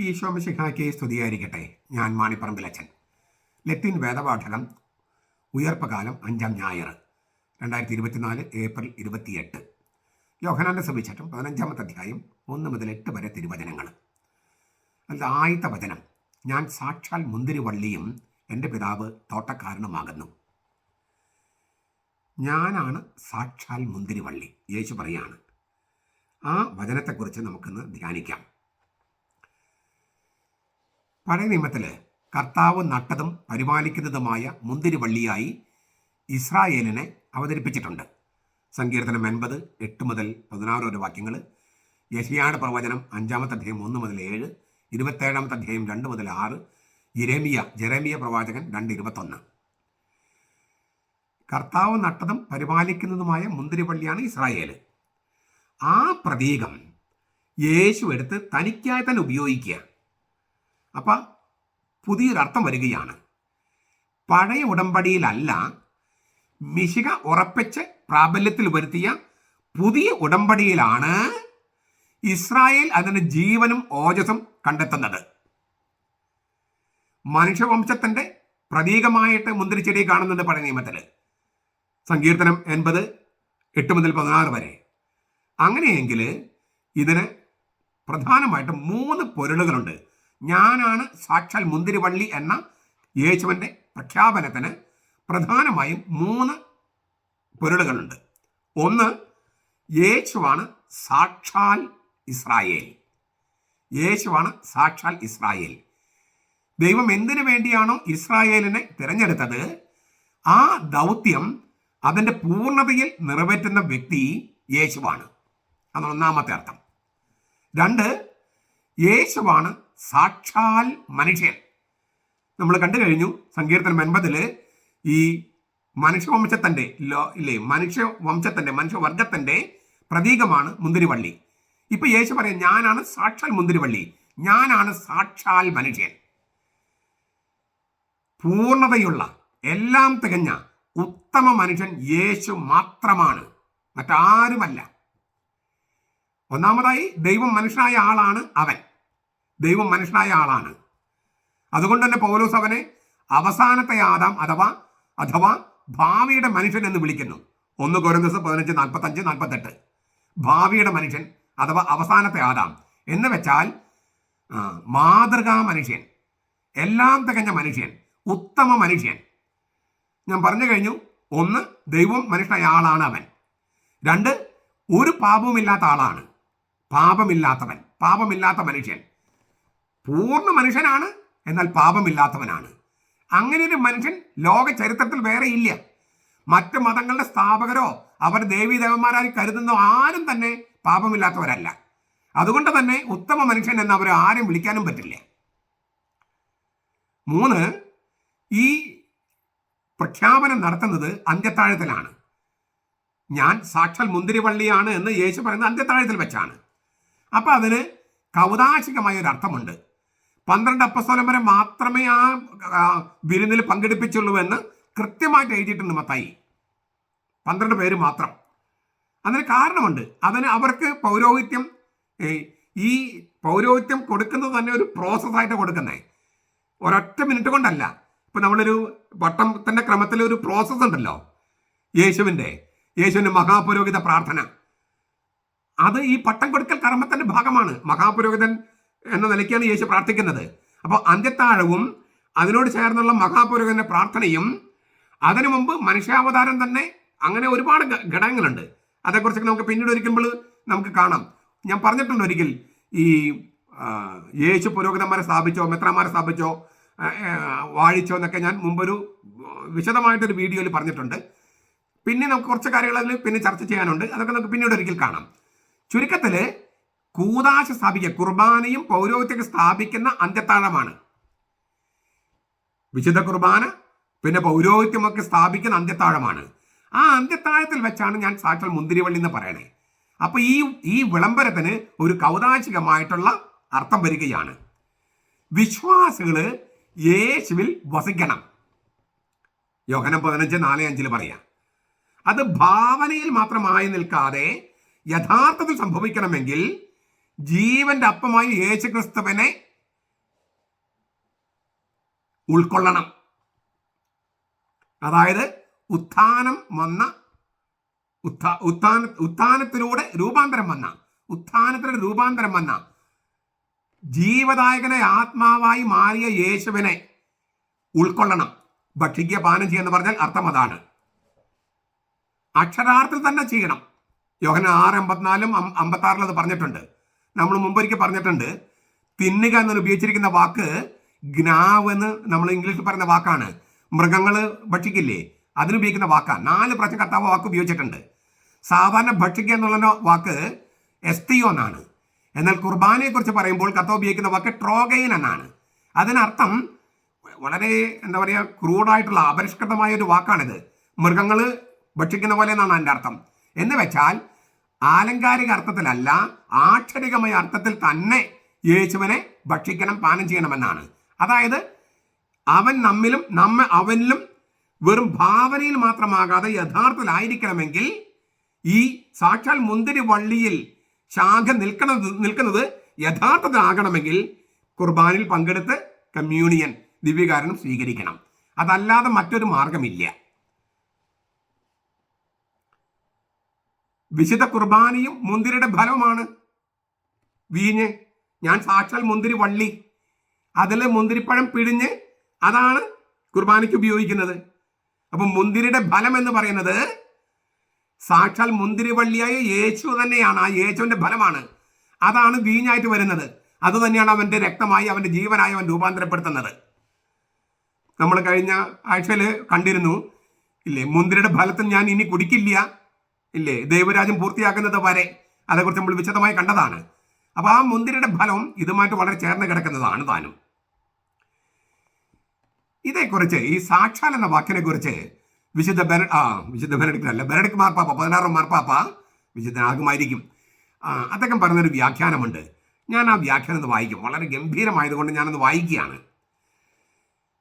ഈശോമിശിഹായ്ക്ക് സ്തുതിയായിരിക്കട്ടെ. ഞാൻ മാണിപ്പറമ്പിലച്ചൻ ലത്തീൻ വേദപാഠകം ഉയർപ്പകാലം അഞ്ചാം ഞായർ രണ്ടായിരത്തി ഇരുപത്തിനാല് ഏപ്രിൽ ഇരുപത്തിയെട്ട്. യോഹനാന്റെ സുവിശേഷം പതിനഞ്ചാമത്തെ അധ്യായം ഒന്ന് മുതൽ എട്ട് വരെ തിരുവചനങ്ങൾ. അതിൽ ആദ്യത്തെ വചനം ഞാൻ സാക്ഷാൽ മുന്തിരിവള്ളിയും എന്റെ പിതാവ് തോട്ടക്കാരനുമാകുന്നു. ഞാനാണ് സാക്ഷാൽ മുന്തിരിവള്ളി യേശു പറയാണ്. ആ വചനത്തെക്കുറിച്ച് നമുക്കിന്ന് ധ്യാനിക്കാം. പഴയ നിയമത്തിൽ കർത്താവ് നട്ടതും പരിപാലിക്കുന്നതുമായ മുന്തിരിവള്ളിയായി ഇസ്രായേലിനെ അവതരിപ്പിച്ചിട്ടുണ്ട്. സങ്കീർത്തനം എൺപത് എട്ട് മുതൽ പതിനാറ് വരെ വാക്യങ്ങൾ യശിയാട് പ്രവചനം അഞ്ചാമത്തെ അധ്യായം ഒന്ന് മുതൽ ഏഴ് ഇരുപത്തേഴാമത്തെ അധ്യായം രണ്ട് മുതൽ ആറ് ഇരമിയ ജെറമിയ പ്രവാചകൻ രണ്ട് ഇരുപത്തൊന്ന്. കർത്താവ് നട്ടതും പരിപാലിക്കുന്നതുമായ മുന്തിരിവള്ളിയാണ് ഇസ്രായേൽ ആ പ്രതീകം യേശു എടുത്ത് തനിക്കായി തന്നെ ഉപയോഗിക്കുക. അപ്പം പുതിയൊരർത്ഥം വരികയാണ്. പഴയ ഉടമ്പടിയിലല്ല മിശിക ഉറപ്പിച്ച് പ്രാബല്യത്തിൽ വരുത്തിയ പുതിയ ഉടമ്പടിയിലാണ് ഇസ്രായേൽ അതിന് ജീവനും ഓജസും കണ്ടെത്തുന്നത്. മനുഷ്യവംശത്തിന്റെ പ്രതീകമായിട്ട് മുന്തിരിച്ചെടി കാണുന്നുണ്ട് പഴയ നിയമത്തിൽ. സങ്കീർത്തനം എൺപത് എട്ട് മുതൽ പതിനാറ് വരെ. അങ്ങനെയെങ്കിൽ ഇതിന് പ്രധാനമായിട്ടും മൂന്ന് പൊരുളുകളുണ്ട്. ഞാനാണ് സാക്ഷാൽ മുന്തിരിവള്ളി എന്ന യേശുവിന്റെ പ്രഖ്യാപനത്തിന് പ്രധാനമായും മൂന്ന് പൊരുളുകളുണ്ട്. ഒന്ന് യേശുവാണ് സാക്ഷാൽ ഇസ്രായേൽ. യേശുവാണ് സാക്ഷാൽ ഇസ്രായേൽ. ദൈവം എന്തിനു വേണ്ടിയാണോ ഇസ്രായേലിനെ തിരഞ്ഞെടുത്തത്? ആ ദൗത്യം അതിന്റെ പൂർണതയിൽ നിറവേറ്റുന്ന വ്യക്തി യേശുവാണ്. അതാണ് ഒന്നാമത്തെ അർത്ഥം. രണ്ട് യേശുവാണ് സാക്ഷാൽ മനുഷ്യൻ. നമ്മൾ കണ്ടു കഴിഞ്ഞു സങ്കീർത്തനം എൺപതിൽ ഈ മനുഷ്യവംശത്തിന്റെ ലോ ഇല്ലേ മനുഷ്യവംശത്തിന്റെ മനുഷ്യവർഗത്തിന്റെ പ്രതീകമാണ് മുന്തിരിവള്ളി. ഇപ്പൊ യേശു പറയാം ഞാനാണ് സാക്ഷാൽ മുന്തിരിവള്ളി. ഞാനാണ് സാക്ഷാൽ മനുഷ്യൻ. പൂർണതയുള്ള എല്ലാം തികഞ്ഞ ഉത്തമ മനുഷ്യൻ യേശു മാത്രമാണ്. മറ്റാരുമല്ല. ഒന്നാമതായി ദൈവം മനുഷ്യനായ ആളാണ് അവൻ. ദൈവം മനുഷ്യനായ ആളാണ്. അതുകൊണ്ട് തന്നെ പൗലോസ് അവനെ അവസാനത്തെ ആദാം അഥവാ അഥവാ ഭാവിയുടെ മനുഷ്യൻ എന്ന് വിളിക്കുന്നു. ഒന്ന് കൊരന്തസ് പതിനഞ്ച് നാൽപ്പത്തഞ്ച് നാൽപ്പത്തെട്ട് ഭാവിയുടെ മനുഷ്യൻ അഥവാ അവസാനത്തെ ആദാം എന്ന് വെച്ചാൽ മാതൃകാ മനുഷ്യൻ എല്ലാം തികഞ്ഞ മനുഷ്യൻ ഉത്തമ മനുഷ്യൻ. ഞാൻ പറഞ്ഞു കഴിഞ്ഞു ഒന്ന് ദൈവം മനുഷ്യനായ ആളാണ് അവൻ. രണ്ട് ഒരു പാപവുമില്ലാത്ത ആളാണ്. പാപമില്ലാത്തവൻ പാപമില്ലാത്ത മനുഷ്യൻ. പൂർണ മനുഷ്യനാണ് എന്നാൽ പാപമില്ലാത്തവനാണ്. അങ്ങനെ ഒരു മനുഷ്യൻ ലോക ചരിത്രത്തിൽ വേറെ ഇല്ല. മറ്റ് മതങ്ങളുടെ സ്ഥാപകരോ അവർ ദേവീദേവന്മാരായി കരുതുന്ന ആരും തന്നെ പാപമില്ലാത്തവരല്ല. അതുകൊണ്ട് തന്നെ ഉത്തമ മനുഷ്യൻ എന്ന് അവർ ആരും വിളിക്കാനും പറ്റില്ല. മൂന്ന് ഈ പ്രഖ്യാപനം നടത്തുന്നത് അന്ത്യത്താഴത്തിലാണ്. ഞാൻ സാക്ഷാൽ മുന്തിരിവള്ളിയാണ് എന്ന് യേശു പറയുന്നത് അന്ത്യത്താഴത്തിൽ വെച്ചാണ്. അപ്പോൾ അതിന് കൗതാശികമായ ഒരു അർത്ഥമുണ്ട്. പന്ത്രണ്ട് അപ്പസ്തോലന്മാരെ മാത്രമേ ആ വിരുന്നിൽ പങ്കെടുപ്പിച്ചുള്ളൂ എന്ന് കൃത്യമായിട്ട് എഴുതിയിട്ടുണ്ട് മത്തായി. പന്ത്രണ്ട് പേര് മാത്രം. അതിന് കാരണമുണ്ട്. അതിന് അവർക്ക് പൗരോഹിത്യം ഈ പൗരോഹിത്യം കൊടുക്കുന്നത് തന്നെ ഒരു പ്രോസസ്സായിട്ട് കൊടുക്കുന്നത് ഒരൊറ്റ മിനിറ്റ് കൊണ്ടല്ല. ഇപ്പം നമ്മളൊരു വട്ടത്തിന്റെ ക്രമത്തിൽ ഒരു പ്രോസസ്സ് ഉണ്ടല്ലോ. യേശുവിന്റെ യേശുവിന്റെ മഹാപുരോഹിത പ്രാർത്ഥന. അത് ഈ പട്ടം കൊടുക്കൽ കർമ്മത്തിന്റെ ഭാഗമാണ്. മഹാപുരോഹിതൻ എന്ന നിലയ്ക്കാണ് യേശു പ്രാർത്ഥിക്കുന്നത്. അപ്പോൾ അന്ത്യത്താഴവും അതിനോട് ചേർന്നുള്ള മഹാപുരോഹിതന്റെ പ്രാർത്ഥനയും അതിനു മുമ്പ് മനുഷ്യാവതാരം തന്നെ അങ്ങനെ ഒരുപാട് ഘടകങ്ങളുണ്ട്. അതേക്കുറിച്ചൊക്കെ നമുക്ക് പിന്നീട് ഒരിക്കുമ്പോൾ നമുക്ക് കാണാം. ഞാൻ പറഞ്ഞിട്ടുണ്ട് ഒരിക്കൽ ഈ യേശു പുരോഹിതന്മാരെ സ്ഥാപിച്ചോ മെത്രന്മാരെ സ്ഥാപിച്ചോ വാഴിച്ചോ എന്നൊക്കെ ഞാൻ മുമ്പൊരു വിശദമായിട്ടൊരു വീഡിയോയിൽ പറഞ്ഞിട്ടുണ്ട്. പിന്നെ നമുക്ക് കുറച്ച് കാര്യങ്ങൾ അതിൽ പിന്നെ ചർച്ച ചെയ്യാനുണ്ട്. അതൊക്കെ നമുക്ക് പിന്നീട് ഒരിക്കൽ കാണാം. ചുരുക്കത്തിൽ കൂതാശ സ്ഥാപിക്കുക. കുർബാനയും പൗരോഹിത്യൊക്കെ സ്ഥാപിക്കുന്ന അന്ത്യത്താഴമാണ്. വിശുദ്ധ കുർബാന പിന്നെ പൗരോഹിത്യമൊക്കെ സ്ഥാപിക്കുന്ന അന്ത്യത്താഴമാണ്. ആ അന്ത്യത്താഴത്തിൽ വെച്ചാണ് ഞാൻ സാക്ഷാൽ മുന്തിരിവള്ളി എന്ന് പറയണേ. അപ്പൊ ഈ ഈ വിളംബരത്തിന് ഒരു കൗതാശികമായിട്ടുള്ള അർത്ഥം വരികയാണ്. വിശ്വാസികൾ യേശുവിൽ വസിക്കണം. യോഹനം പതിനഞ്ച് നാല് അഞ്ചിൽ പറയാം അത് ഭാവനയിൽ മാത്രമായി നിൽക്കാതെ യഥാർത്ഥത്തിൽ സംഭവിക്കണമെങ്കിൽ ജീവന്റെ അപ്പമായി യേശുക്രിസ്തുവിനെ ഉൾക്കൊള്ളണം. അതായത് ഉത്ഥാനം വന്ന ഉത്ഥാ ഉത്ഥാന ഉത്ഥാനത്തിലൂടെ രൂപാന്തരം വന്ന ഉത്ഥാനത്തിലൂടെ രൂപാന്തരം വന്ന ജീവദായകനെ ആത്മാവായി മാറിയ യേശുവിനെ ഉൾക്കൊള്ളണം. ഭക്ഷിക്കുക പാനം ചെയ്യുന്ന പറഞ്ഞാൽ അർത്ഥം അതാണ്. അക്ഷരാർത്ഥത്തിൽ തന്നെ ചെയ്യണം. യോഹന ആറ് എൺപത്തിനാലും അമ്പത്തി അത് പറഞ്ഞിട്ടുണ്ട്. നമ്മൾ മുമ്പൊരിക്കൽ പറഞ്ഞിട്ടുണ്ട് തിന്നുക എന്ന് ഉപയോഗിച്ചിരിക്കുന്ന വാക്ക് ഗ്നാവ് എന്ന് നമ്മൾ ഇംഗ്ലീഷിൽ പറയുന്ന വാക്കാണ്. മൃഗങ്ങൾ ഭക്ഷിക്കില്ലേ? അതിനുപയോഗിക്കുന്ന വാക്കാണ്. നാല് പ്രാവശ്യം കർത്താവ് വാക്ക് ഉപയോഗിച്ചിട്ടുണ്ട്. സാധാരണ ഭക്ഷിക്കുക എന്നുള്ള വാക്ക് എസ്തിയോ എന്നാണ്. എന്നാൽ കുർബാനയെ കുറിച്ച് പറയുമ്പോൾ കർത്താവ് ഉപയോഗിക്കുന്ന വാക്ക് ട്രോഗൈൻ എന്നാണ്. അതിനർത്ഥം വളരെ എന്താ പറയുക ക്രൂഡായിട്ടുള്ള അപരിഷ്കൃതമായ ഒരു വാക്കാണിത്. മൃഗങ്ങൾ ഭക്ഷിക്കുന്ന പോലെ എന്നാണ് അതിന്റെ അർത്ഥം. എന്ന് വെച്ചാൽ ആലങ്കാരിക അർത്ഥത്തിലല്ല ആക്ഷരികമായ അർത്ഥത്തിൽ തന്നെ യേശുവിനെ ഭക്ഷിക്കണം പാനം ചെയ്യണമെന്നാണ്. അതായത് അവൻ നമ്മിലും നമ്മ അവനിലും വെറും ഭാവനയിൽ മാത്രമാകാതെ യഥാർത്ഥത്തിലായിരിക്കണമെങ്കിൽ ഈ സാക്ഷാൽ മുന്തിരി വള്ളിയിൽ ശാഖ നിൽക്കുന്നത് നിൽക്കുന്നത് യഥാർത്ഥത്തിലാകണമെങ്കിൽ കുർബാനിൽ പങ്കെടുത്ത് കമ്മ്യൂണിയൻ ദിവ്യകാരണം സ്വീകരിക്കണം. അതല്ലാതെ മറ്റൊരു മാർഗമില്ല വിശുദ്ധ കുർബാനയും മുന്തിരിയുടെ ഫലമാണ് വീഞ്ഞ്. ഞാൻ സാക്ഷാൽ മുന്തിരി വള്ളി. അതിൽ മുന്തിരിപ്പഴം പിഴിഞ്ഞ് അതാണ് കുർബാനയ്ക്ക് ഉപയോഗിക്കുന്നത്. അപ്പം മുന്തിരിയുടെ ഫലം എന്ന് പറയുന്നത് സാക്ഷാൽ മുന്തിരി വള്ളിയായ യേശു തന്നെയാണ്. ആ യേശുവിന്റെ ഫലമാണ്. അതാണ് വീഞ്ഞായിട്ട് വരുന്നത്. അത് തന്നെയാണ് അവന്റെ രക്തമായി അവന്റെ ജീവനായി അവൻ രൂപാന്തരപ്പെടുത്തുന്നത്. നമ്മൾ കഴിഞ്ഞ ആഴ്ചയിൽ കണ്ടിരുന്നു ഇല്ലേ? മുന്തിരിയുടെ ഫലത്തിൽ ഞാൻ ഇനി കുടിക്കില്ല. ഇല്ലേ? ദൈവരാജ്യം പൂർത്തിയാക്കുന്നത് വരെ അതേക്കുറിച്ച് നമ്മൾ വിശദമായി കണ്ടതാണ്. അപ്പോൾ ആ മുന്തിരിയുടെ ഫലം ഇതുമായിട്ട് വളരെ ചേർന്ന് കിടക്കുന്നതാണ് താനും. ഇതേക്കുറിച്ച് ഈ സാക്ഷാൽ എന്ന വാക്കിനെ കുറിച്ച് വിശുദ്ധ ബെന ആ വിശുദ്ധ ബെനഡിക്ട് അല്ല ബെനഡിക് മാർപ്പാപ്പ പതിനാറാം മാർപ്പാപ്പ വിശുദ്ധനാകുമായിരിക്കും. അദ്ദേഹം പറഞ്ഞൊരു വ്യാഖ്യാനമുണ്ട്. ഞാൻ ആ വ്യാഖ്യാനം ഒന്ന് വായിക്കും. വളരെ ഗംഭീരമായതുകൊണ്ട് ഞാനത് വായിക്കുകയാണ്.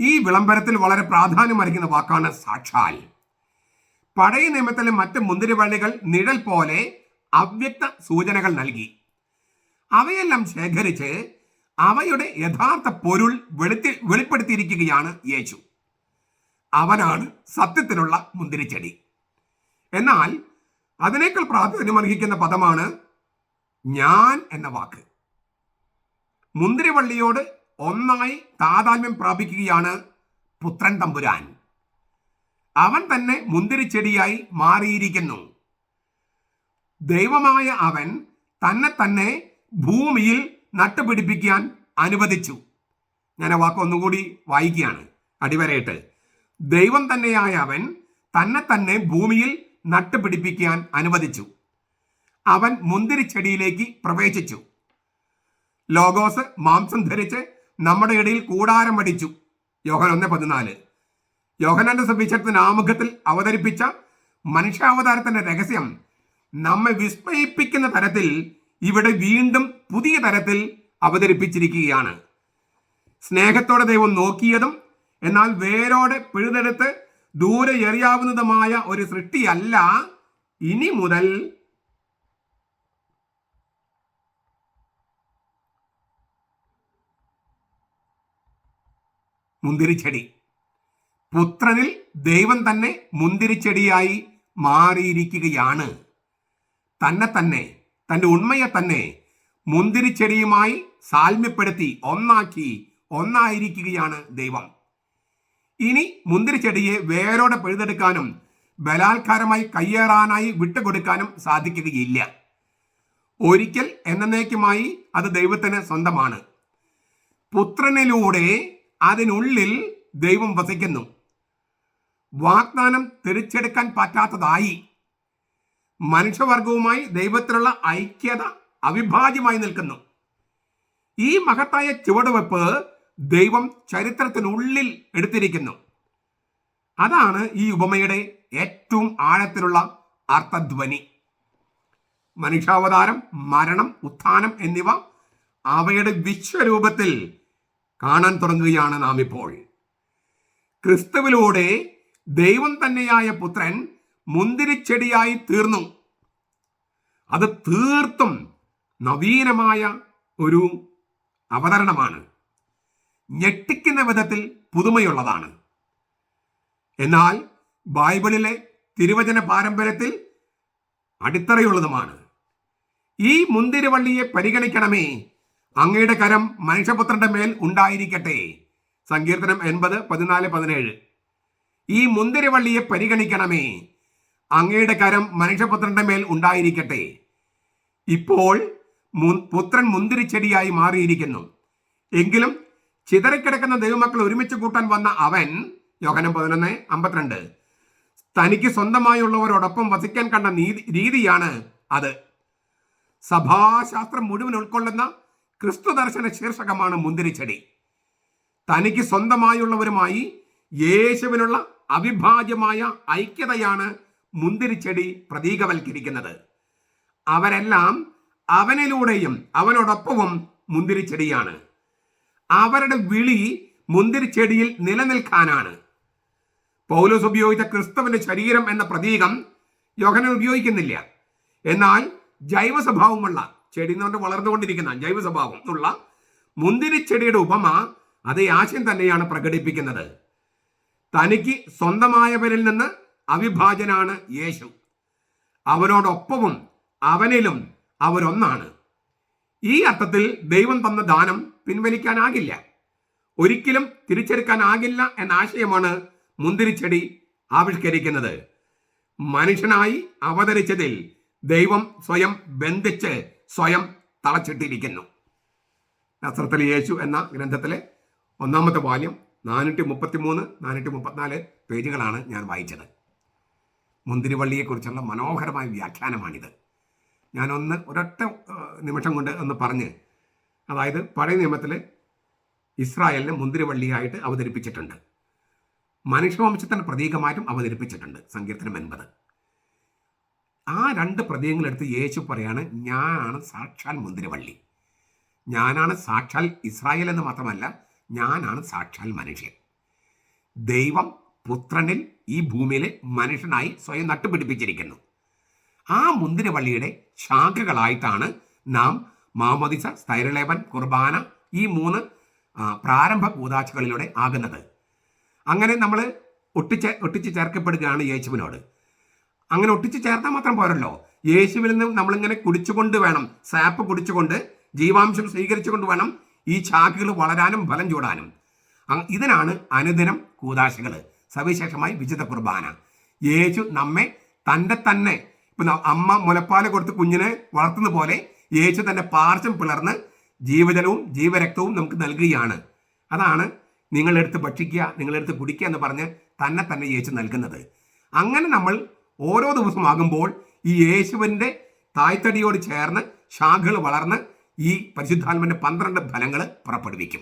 ഈ വിളംബരത്തിൽ വളരെ പ്രാധാന്യം അർഹിക്കുന്ന വാക്കാണ് സാക്ഷാൽ. പഴയ നിയമത്തിലെ മറ്റ് മുന്തിരിവള്ളികൾ നിഴൽ പോലെ അവ്യക്ത സൂചനകൾ നൽകി. അവയെല്ലാം ശേഖരിച്ച് അവയുടെ യഥാർത്ഥ പൊരുൾ വെളുത്തി വെളിപ്പെടുത്തിയിരിക്കുകയാണ് യേശു. അവനാണ് സത്യത്തിലുള്ള മുന്തിരിച്ചെടി. എന്നാൽ അതിനേക്കാൾ പ്രാധാന്യം അർഹിക്കുന്ന പദമാണ് ഞാൻ എന്ന വാക്ക്. മുന്തിരിവള്ളിയോട് ഒന്നായി താതാത്മ്യം പ്രാപിക്കുകയാണ് പുത്രൻ തമ്പുരാൻ. അവൻ തന്നെ മുന്തിരിച്ചെടിയായി മാറിയിരിക്കുന്നു. ദൈവമായ അവൻ തന്നെ തന്നെ ഭൂമിയിൽ നട്ടുപിടിപ്പിക്കാൻ അനുവദിച്ചു. ഞാൻ ആ വാക്ക് ഒന്നുകൂടി വായിക്കുകയാണ്. അടിവരയിട്ട്. ദൈവം തന്നെയായ അവൻ തന്നെ തന്നെ ഭൂമിയിൽ നട്ടുപിടിപ്പിക്കാൻ അനുവദിച്ചു. അവൻ മുന്തിരിച്ചെടിയിലേക്ക് പ്രവേശിച്ചു. ലോഗോസ് മാംസം ധരിച്ച് നമ്മുടെ ഇടയിൽ കൂടാരം അടിച്ചു യോഹൻ ഒന്ന് പതിനാല്. യോഹനാന്റെ സുവിശേഷത്തിന്റെ ആമുഖത്തിൽ അവതരിപ്പിച്ച മനുഷ്യാവതാരത്തിന്റെ രഹസ്യം നമ്മെ വിസ്മയിപ്പിക്കുന്ന തരത്തിൽ ഇവിടെ വീണ്ടും പുതിയ തരത്തിൽ അവതരിപ്പിച്ചിരിക്കുകയാണ്. സ്നേഹത്തോടെ ദൈവം നോക്കിയതും എന്നാൽ വേരോടെ പിഴുതെടുത്ത് ദൂരെ എറിയാവുന്നതുമായ ഒരു സൃഷ്ടിയല്ല ഇനി മുതൽ മുന്തിരിച്ചെടി. പുത്രനിൽ ദൈവം തന്നെ മുന്തിരിച്ചെടിയായി മാറിയിരിക്കുകയാണ്. തന്നെ തന്നെ തന്റെ ഉണ്മയെ തന്നെ മുന്തിരിച്ചെടിയുമായി സാൽമ്യപ്പെടുത്തി ഒന്നാക്കി ഒന്നായിരിക്കുകയാണ് ദൈവം. ഇനി മുന്തിരിച്ചെടിയെ വേരോടെ പിഴുതെടുക്കാനും ബലാത്കാരമായി കയ്യേറാനായി വിട്ടുകൊടുക്കാനും സാധിക്കുകയില്ല. ഒരിക്കൽ എന്നേക്കുമായി അത് ദൈവത്തിന് സ്വന്തമാണ്. പുത്രനിലൂടെ അതിനുള്ളിൽ ദൈവം വസിക്കുന്നു. വാഗ്ദാനം തിരിച്ചെടുക്കാൻ പറ്റാത്തതായി. മനുഷ്യവർഗവുമായി ദൈവത്തിലുള്ള ഐക്യത അവിഭാജ്യമായി നിൽക്കുന്നു. ഈ മഹത്തായ ചുവടുവെപ്പ് ദൈവം ചരിത്രത്തിനുള്ളിൽ എടുത്തിരിക്കുന്നു. അതാണ് ഈ ഉപമയുടെ ഏറ്റവും ആഴത്തിലുള്ള അർത്ഥധ്വനി. മനുഷ്യാവതാരം മരണം ഉത്ഥാനം എന്നിവ അവയുടെ വിശ്വരൂപത്തിൽ കാണാൻ തുടങ്ങുകയാണ് നാം ഇപ്പോൾ. ക്രിസ്തുവിലൂടെ ദൈവം തന്നെയായ പുത്രൻ മുന്തിരിച്ചെടിയായി തീർന്നു. അത് തീർത്തും നവീനമായ ഒരു അവതരണമാണ്. ഞെട്ടിക്കുന്ന വിധത്തിൽ പുതുമയുള്ളതാണ്. എന്നാൽ ബൈബിളിലെ തിരുവചന പാരമ്പര്യത്തിൽ അടിത്തറയുള്ളതുമാണ്. ഈ മുന്തിരിവള്ളിയെ പരിഗണിക്കണമേ. അങ്ങയുടെ കരം മനുഷ്യപുത്രന്റെ മേൽ ഉണ്ടായിരിക്കട്ടെ. സങ്കീർത്തനം എൺപത് പതിനാല് പതിനേഴ്. ഈ മുന്തിരിവള്ളിയെ പരിഗണിക്കണമേ. അങ്ങയുടെ കരം മനുഷ്യപുത്രന്റെ മേൽ ഉണ്ടായിരിക്കട്ടെ. ഇപ്പോൾ പുത്രൻ മുന്തിരിച്ചെടിയായി മാറിയിരിക്കുന്നു. എങ്കിലും ചിതറിക്കിടക്കുന്ന ദൈവമക്കൾ ഒരുമിച്ച് കൂട്ടാൻ വന്ന അവൻ യോഹനം പതിനൊന്ന് അമ്പത്തിരണ്ട് തനിക്ക് സ്വന്തമായുള്ളവരോടൊപ്പം വസിക്കാൻ കണ്ട രീതിയാണ് അത്. സഭാശാസ്ത്രം മുഴുവൻ ഉൾക്കൊള്ളുന്ന ക്രിസ്തു ദർശന ശീർഷകമാണ് മുന്തിരിച്ചെടി തനിക്ക് സ്വന്തമായുള്ളവരുമായി യേശുവിനുള്ള അവിഭാജ്യമായ ഐക്യതയാണ് മുന്തിരിച്ചെടി പ്രതീകവൽക്കരിക്കുന്നത്. അവരെല്ലാം അവനിലൂടെയും അവനോടൊപ്പവും മുന്തിരിച്ചെടിയാണ് അവരുടെ വിളി മുന്തിരിച്ചെടിയിൽ നിലനിൽക്കാനാണ്. പൗലോസ് ഉപയോഗിച്ച ക്രിസ്തുവിന്റെ ശരീരം എന്ന പ്രതീകം യോഹനൻ ഉപയോഗിക്കുന്നില്ല. എന്നാൽ ജൈവ സ്വഭാവമുള്ള ചെടി എന്നുകൊണ്ട് വളർന്നുകൊണ്ടിരിക്കുന്ന ജൈവ സ്വഭാവം ഉള്ള മുന്തിരിച്ചെടിയുടെ ഉപമ അതേ ആശയം തന്നെയാണ് പ്രകടിപ്പിക്കുന്നത്. തനിക്ക് സ്വന്തമായവരിൽ നിന്ന് അവിഭാജനാണ് യേശു. അവനോടൊപ്പവും അവനിലും അവരൊന്നാണ്. ഈ അർത്ഥത്തിൽ ദൈവം തന്ന ദാനം പിൻവലിക്കാനാകില്ല. ഒരിക്കലും തിരിച്ചെടുക്കാനാകില്ല എന്ന ആശയമാണ് മുന്തിരിച്ചെടി ആവിഷ്കരിക്കുന്നത്. മനുഷ്യനായി അവതരിച്ചതിൽ ദൈവം സ്വയം ബന്ധിച്ച് സ്വയം തളച്ചിട്ടിരിക്കുന്നു. നസ്രത്തിൽ യേശു എന്ന ഗ്രന്ഥത്തിലെ ഒന്നാമത്തെ വാല്യം നാനൂറ്റി മുപ്പത്തി മൂന്ന് നാനൂറ്റി മുപ്പത്തിനാല് പേജുകളാണ് ഞാൻ വായിച്ചത്. മുന്തിരിവള്ളിയെക്കുറിച്ചുള്ള മനോഹരമായ വ്യാഖ്യാനമാണിത്. ഞാനൊന്ന് ഒരൊറ്റ നിമിഷം കൊണ്ട് ഒന്ന് പറഞ്ഞ് അതായത് പഴയ നിയമത്തിൽ ഇസ്രായേലിനെ മുന്തിരിവള്ളിയായിട്ട് അവതരിപ്പിച്ചിട്ടുണ്ട്. മനുഷ്യവംശത്തിന്റെ പ്രതീകമായിട്ടും അവതരിപ്പിച്ചിട്ടുണ്ട് സങ്കീർത്തനം എൺപത്. ആ രണ്ട് പ്രതീകങ്ങളെടുത്ത് യേശു പറയാണ് ഞാനാണ് സാക്ഷാൽ മുന്തിരിവള്ളി. ഞാനാണ് സാക്ഷാൽ ഇസ്രായേൽ എന്ന് മാത്രമല്ല ഞാനാണ് സാക്ഷാൽ മനുഷ്യൻ. ദൈവം പുത്രനിൽ ഈ ഭൂമിയിലെ മനുഷ്യനായി സ്വയം നട്ടുപിടിപ്പിച്ചിരിക്കുന്നു. ആ മുന്തിരിവള്ളിയുടെ ശാഖകളായിട്ടാണ് നാം മാമോദിസ സ്ഥൈരലേപൻ കുർബാന ഈ മൂന്ന് പ്രാരംഭ കൂതാശകളിലൂടെ ആകുന്നത്. അങ്ങനെ നമ്മൾ ഒട്ടിച്ച് ഒട്ടിച്ച് ചേർക്കപ്പെടുകയാണ് യേശുവിനോട്. അങ്ങനെ ഒട്ടിച്ച് ചേർത്താൽ മാത്രം പോരല്ലോ. യേശുവിൽ നിന്ന് നമ്മളിങ്ങനെ കുടിച്ചുകൊണ്ട് വേണം സാപ്പ് കുടിച്ചുകൊണ്ട് ജീവാംശം സ്വീകരിച്ചുകൊണ്ട് വേണം ഈ ശാഖകൾ വളരാനും ഫലം ചൂടാനും. ഇതിനാണ് അനുദിനം കൂതാശകൾ സവിശേഷമായി വിശുദ്ധ കുർബാന. യേശു നമ്മെ തന്റെ തന്നെ ഇപ്പം അമ്മ മുലപ്പാല കൊടുത്ത് കുഞ്ഞിനെ വളർത്തുന്ന പോലെ യേശു തന്റെ പാർശ്വം പിളർന്ന് ജീവജലവും ജീവരക്തവും നമുക്ക് നൽകുകയാണ്. അതാണ് നിങ്ങളെടുത്ത് ഭക്ഷിക്കുക നിങ്ങളെടുത്ത് കുടിക്കുക എന്ന് പറഞ്ഞ് തന്നെ തന്നെ യേശു നൽകുന്നത്. അങ്ങനെ നമ്മൾ ഓരോ ദിവസമാകുമ്പോൾ ഈ യേശുവിന്റെ തായ്തടിയോട് ചേർന്ന് ശാഖകൾ വളർന്ന് ഈ പരിശുദ്ധാത്മന്റെ പന്ത്രണ്ട് ഫലങ്ങൾ പുറപ്പെടുവിക്കും.